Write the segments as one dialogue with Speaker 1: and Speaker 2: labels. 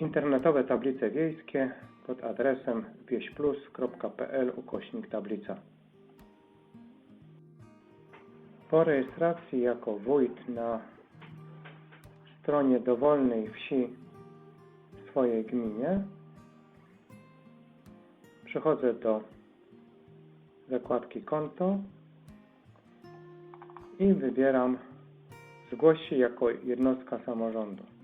Speaker 1: Internetowe tablice wiejskie pod adresem wieśplus.pl ukośnik tablica. Po rejestracji jako wójt na stronie dowolnej wsi w swojej gminie przechodzę do zakładki konto i wybieram zgłoś się jako jednostka samorządu.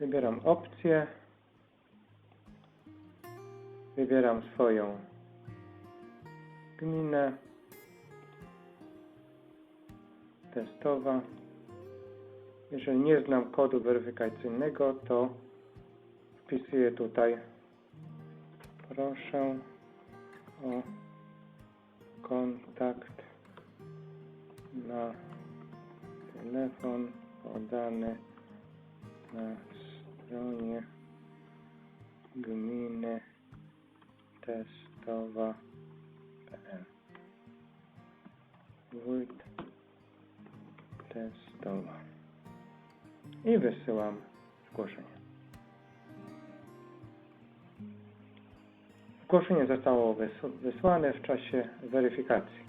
Speaker 1: Wybieram opcję. Wybieram swoją gminę. Testowa. Jeżeli nie znam kodu weryfikacyjnego, to wpisuję tutaj proszę o kontakt na telefon podany na stronie gminy testowa.pl Wójt testowa i wysyłam zgłoszenie. Zgłoszenie zostało wys- wysłane w czasie weryfikacji.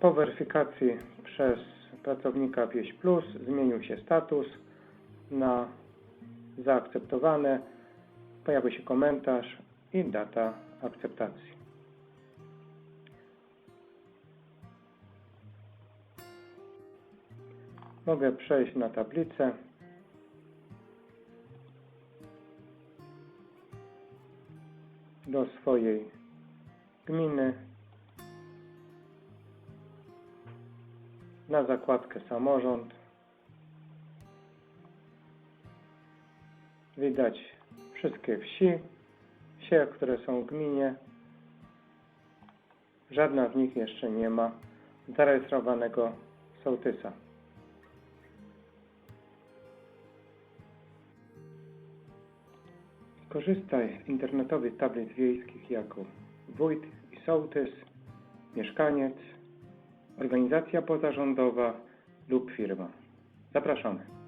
Speaker 1: Po weryfikacji przez pracownika Wieś Plus zmienił się status na zaakceptowane. Pojawił się komentarz i data akceptacji. Mogę przejść na tablicę. Do swojej gminy. Na zakładkę samorząd. Widać wszystkie wsi, wsie, które są w gminie. Żadna z nich jeszcze nie ma zarejestrowanego sołtysa. Korzystaj z internetowych tablic wiejskich jako wójt i sołtys, mieszkaniec, organizacja pozarządowa lub firma. Zapraszamy.